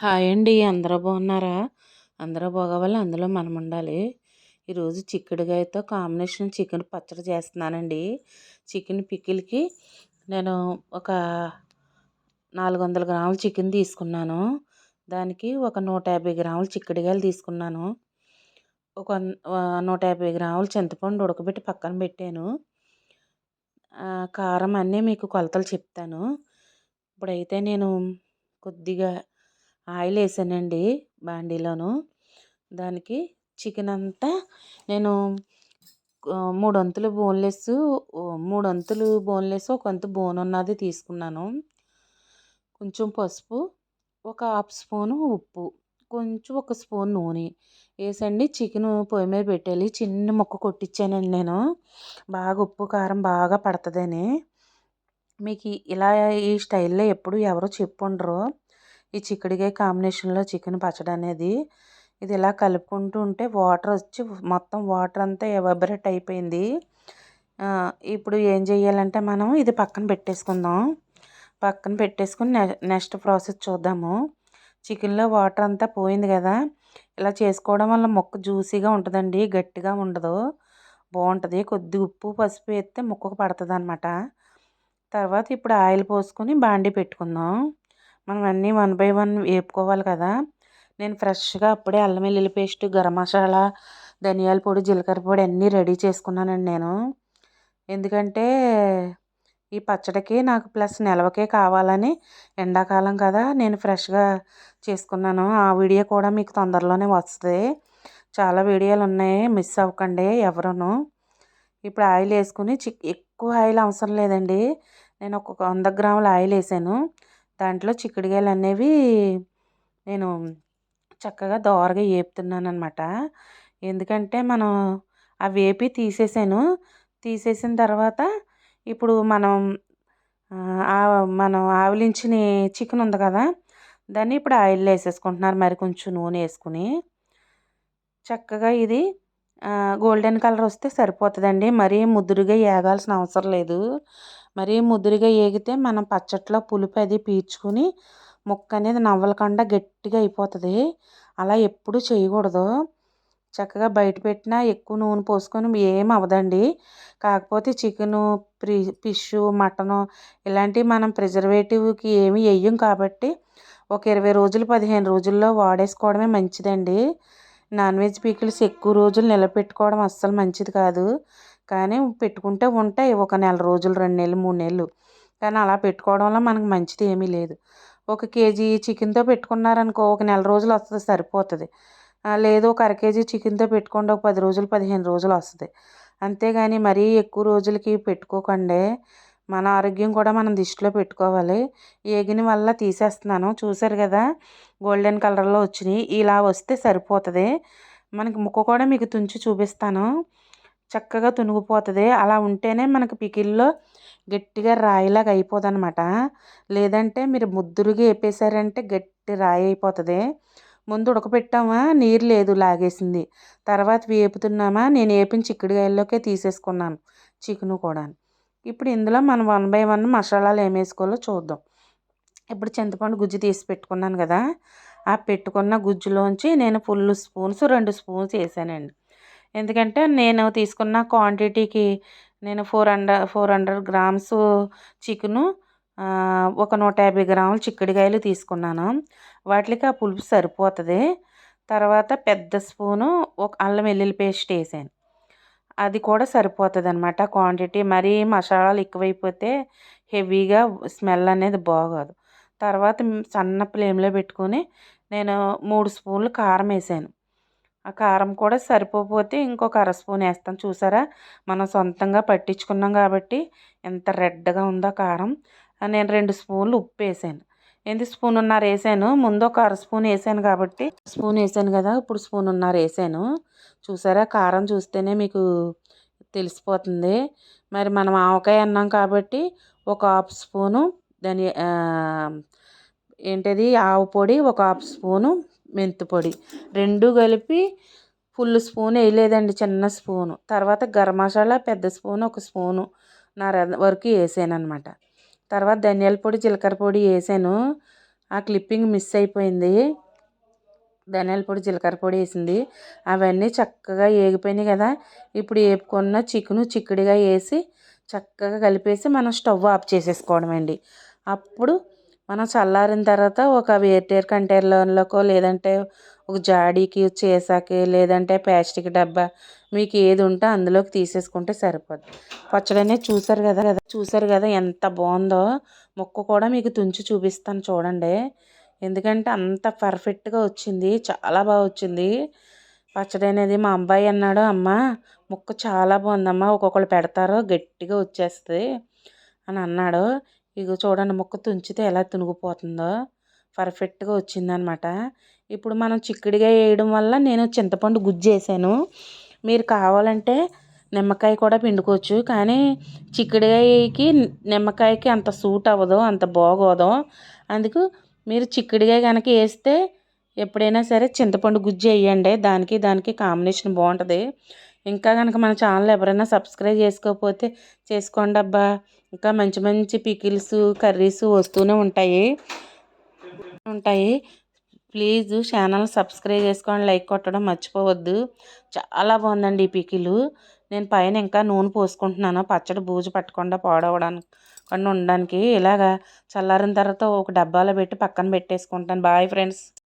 Hi అండి. అందరూ బాగున్నారా? అందరూ బాగోవాలి? అందులో మనం ఉండాలి ఈరోజు చిక్కుడుగాయతో కాంబినేషన్ చికెన్ పచ్చడి చేస్తున్నానండి. చికెన్ పికిల్కి నేను ఒక నాలుగు వందల గ్రాముల చికెన్ తీసుకున్నాను. దానికి ఒక నూట యాభై గ్రాముల చిక్కుడుగాయలు తీసుకున్నాను. ఒక నూట యాభై గ్రాముల చింతపండు ఉడకబెట్టి పక్కన పెట్టాను. కారం అన్నీ మీకు కొలతలు చెప్తాను. ఇప్పుడైతే నేను కొద్దిగా ఆయిల్ వేసానండి బాండీలోను. దానికి చికెన్ అంతా నేను మూడు వంతులు బోన్లెస్ మూడు వంతులు బోన్లెస్ ఒక వంతు బోన్ ఉన్నది తీసుకున్నాను. కొంచెం పసుపు ఒక హాఫ్ స్పూను ఉప్పు కొంచెం ఒక స్పూన్ నూనె వేసండి. చికెన్ పొయ్యి మీద పెట్టాలి చిన్న ముక్క కొట్టించానండి నేను. బాగా ఉప్పు కారం బాగా పడుతుందని. మీకు ఇలా ఈ స్టైల్లో ఎప్పుడు ఎవరు చెప్పుండరు. ఈ చిక్కుడుకాయ కాంబినేషన్లో చికెన్ పచ్చడి అనేది ఇది ఇలా కలుపుకుంటూ ఉంటే వాటర్ వచ్చి మొత్తం వాటర్ అంతా ఎవబరేట్ అయిపోయింది. ఇప్పుడు ఏం చేయాలంటే మనం ఇది పక్కన పెట్టేసుకుందాం. పక్కన పెట్టేసుకుని నెక్స్ట్ ప్రాసెస్ చూద్దాము. చికెన్లో వాటర్ అంతా పోయింది కదా ఇలా చేసుకోవడం వల్ల మొక్క జ్యూసీగా ఉంటుందండి గట్టిగా ఉండదు. బాగుంటుంది. కొద్ది ఉప్పు పసుపు వేస్తే ముక్కకు పడుతుంది అనమాట తర్వాత ఇప్పుడు ఆయిల్ పోసుకొని బాండి పెట్టుకుందాం. మనం అన్నీ వన్ బై వన్ వేపుకోవాలి కదా. నేను ఫ్రెష్గా అప్పుడే అల్లం వెల్లుల్లి పేస్ట్ గరం మసాలా ధనియాల పొడి జీలకర్ర పొడి అన్నీ రెడీ చేసుకున్నానండి నేను. ఎందుకంటే ఈ పచ్చడికి నాకు ప్లస్ నిల్వకే కావాలని ఎండాకాలం కదా నేను ఫ్రెష్గా చేసుకున్నాను. ఆ వీడియో కూడా మీకు తొందరలోనే వస్తుంది. చాలా వీడియోలు ఉన్నాయి మిస్ అవ్వకండి ఎవరును. ఇప్పుడు ఆయిల్ వేసుకుని చిక్ ఎక్కువ ఆయిల్ అవసరం లేదండి. నేను ఒక వంద గ్రాముల ఆయిల్ వేసాను దాంట్లో చిక్కుడుకాయలు అనేవి నేను చక్కగా దోరగా వేపుతున్నాను అనమాట ఎందుకంటే మనం ఆ వేపి తీసేసాను. తీసేసిన తర్వాత ఇప్పుడు మనం మనం ఆవిలించిన చికెన్ ఉంది కదా దాన్ని ఇప్పుడు ఆయిల్లో వేసేసుకుంటున్నారు. మరి కొంచెం నూనె వేసుకుని. చక్కగా ఇది గోల్డెన్ కలర్ వస్తే సరిపోతుందండి. మరీ ముదురుగా వేగాల్సిన అవసరం లేదు. మరీ ముదురుగా వేగితే మనం పచ్చట్లో పులుపు అది పీల్చుకుని ముక్క అనేది నవ్వలకుండా గట్టిగా అయిపోతుంది. అలా ఎప్పుడు చేయకూడదు. చక్కగా బయట పెట్టినా ఎక్కువ నూనె పోసుకొని ఏం అవ్వదండి. కాకపోతే చికెను ప్రి ఫిష్ మటను ఇలాంటివి మనం ప్రిజర్వేటివ్కి ఏమి వేయం కాబట్టి ఒక ఇరవై రోజులు పదిహేను రోజుల్లో వాడేసుకోవడమే మంచిదండి. నాన్ వెజ్ పీకిల్స్ ఎక్కువ రోజులు నిలబెట్టుకోవడం అస్సలు మంచిది కాదు. కానీ పెట్టుకుంటే ఉంటాయి. ఒక నెల రోజులు రెండు నెలలు మూడు నెలలు. కానీ అలా పెట్టుకోవడం వల్ల మనకు మంచిది ఏమీ లేదు. ఒక కేజీ చికెన్తో పెట్టుకున్నారనుకో ఒక నెల రోజులు వస్తుంది సరిపోతుంది. లేదు ఒక అర కేజీ చికెన్తో పెట్టుకోండి ఒక పది రోజులు పదిహేను రోజులు వస్తుంది. అంతేగాని మరీ ఎక్కువ రోజులకి పెట్టుకోకండి. మన ఆరోగ్యం కూడా మనం దృష్టిలో పెట్టుకోవాలి. ఏగిన వల్ల తీసేస్తున్నాను. చూసారు కదా? గోల్డెన్ కలర్లో వచ్చినాయి. ఇలా వస్తే సరిపోతుంది. మనకి ముక్క కూడా మీకు తుంచి చూపిస్తాను. చక్కగా తునిగిపోతుంది. అలా ఉంటేనే మనకు పికిల్లో గట్టిగా రాయిలాగా అయిపోదు అనమాట లేదంటే మీరు ముద్దురుగా వేపేసారంటే గట్టి రాయి అయిపోతుంది. ముందు ఉడకపెట్టామా? నీరు లేదు లాగేసింది. తర్వాత వేపుతున్నామా? నేను వేపిన చిక్కుడుకాయల్లోకే తీసేసుకున్నాను చికెను కూడా ఇప్పుడు ఇందులో మనం వన్ బై వన్ మసాలాలు ఏమేసుకోవాలో వేసుకోవాలో చూద్దాం. ఇప్పుడు చింతపండు గుజ్జు తీసి పెట్టుకున్నాను కదా ఆ పెట్టుకున్న గుజ్జులోంచి నేను ఫుల్ స్పూన్స్ రెండు స్పూన్స్ వేసానండి. ఎందుకంటే నేను తీసుకున్న క్వాంటిటీకి నేను four hundred four hundred grams chicken ఒక నూట యాభై గ్రాములు చిక్కుడుకాయలు తీసుకున్నాను. వాటికి ఆ పులుపు సరిపోతుంది. తర్వాత పెద్ద స్పూను ఒక అల్లం వెల్లుల్లి పేస్ట్ వేసాను. అది కూడా సరిపోతుంది అనమాట క్వాంటిటీ మరీ మసాలాలు ఎక్కువైపోతే హెవీగా స్మెల్ అనేది బాగోదు. తర్వాత సన్న ఫ్లేమ్లో పెట్టుకొని నేను మూడు స్పూన్లు కారం వేసాను. ఆ కారం కూడా సరిపోతే ఇంకొక అర స్పూన్ వేస్తాను చూసారా? మనం సొంతంగా పట్టించుకున్నాం కాబట్టి ఎంత రెడ్గా ఉందో కారం. నేను రెండు స్పూన్లు ఉప్పు వేసాను. ఎందుకు స్పూన్ ఉన్నారు వేసాను? ముందు ఒక అర స్పూన్ వేసాను కాబట్టి స్పూన్ వేసాను కదా ఇప్పుడు స్పూన్ ఉన్నారు వేసాను. చూసారా? కారం చూస్తేనే మీకు తెలిసిపోతుంది. మరి మనం ఆవకాయ అన్నాం కాబట్టి ఒక హాఫ్ స్పూను దాని ఏంటది? ఆవు పొడి ఒక హాఫ్ స్పూను మెంతి పొడి. రెండు కలిపి ఫుల్ స్పూన్ వేయలేదండి చిన్న స్పూను. తర్వాత గరం మసాలా పెద్ద స్పూన్ ఒక స్పూను నా వరకు వేసాను అనమాట తర్వాత ధనియాల పొడి జీలకర్ర పొడి వేసాను. ఆ క్లిప్పింగ్ మిస్ అయిపోయింది. ధనియాల పొడి జీలకర్ర పొడి వేసింది. అవన్నీ చక్కగా ఏగిపోయినాయి కదా. ఇప్పుడు ఏపుకున్న చికెను చిక్కుడుగా వేసి చక్కగా కలిపేసి మనం స్టవ్ ఆఫ్ చేసేసుకోవడం అండి అప్పుడు మనం చల్లారిన తర్వాత ఒక వేర్వేరు కంటైనర్లోకో లేదంటే ఒక జాడీకి చేసాకి లేదంటే ప్లాస్టిక్ డబ్బా మీకు ఏది ఉంటే అందులోకి తీసేసుకుంటే సరిపోద్ది. పచ్చడి అనేది చూసారు కదా కదా చూసారు కదా ఎంత బాగుందో. ముక్క కూడా మీకు తుంచి చూపిస్తాను చూడండి. ఎందుకంటే అంత పర్ఫెక్ట్గా వచ్చింది చాలా బాగా వచ్చింది. పచ్చడి అనేది మా అబ్బాయి అన్నాడు అమ్మ ముక్క చాలా బాగుందమ్మా ఒక్కొక్కరు పెడతారు గట్టిగా వచ్చేస్తుంది అని అన్నాడు. ఇగో చూడండి ముక్క తుంచితే ఎలా తునిగిపోతుందో. పర్ఫెక్ట్గా వచ్చిందనమాట ఇప్పుడు మనం చిక్కుడుగా వేయడం వల్ల నేను చింతపండు గుజ్జు వేసాను. మీరు కావాలంటే నిమ్మకాయ కూడా పిండుకోవచ్చు. కానీ చిక్కుడుకాయకి నిమ్మకాయకి అంత సూట్ అవ్వదు అంత బాగోదు. అందుకు మీరు చిక్కుడుకాయ కనుక వేస్తే ఎప్పుడైనా సరే చింతపండు గుజ్జు వేయండి. దానికి దానికి కాంబినేషన్ బాగుంటుంది. ఇంకా కనుక మన ఛానల్ ఎవరైనా సబ్స్క్రైబ్ చేసుకోకపోతే చేసుకోండి అబ్బా. ఇంకా మంచి మంచి పికిల్స్ కర్రీస్ వస్తూనే ఉంటాయి. ఉంటాయి. ప్లీజ్ ఛానల్ సబ్స్క్రైబ్ చేసుకోండి లైక్ కొట్టడం మర్చిపోవద్దు. చాలా బాగుందండి ఈ పికిలు. నేను పైన ఇంకా నూనె పోసుకుంటున్నాను పచ్చడి బూజు పట్టకుండా పాడవడానికి ఉండడానికి. ఇలాగా చల్లారిన తర్వాత ఒక డబ్బాలో పెట్టి పక్కన పెట్టేసుకుంటాను. Bye friends.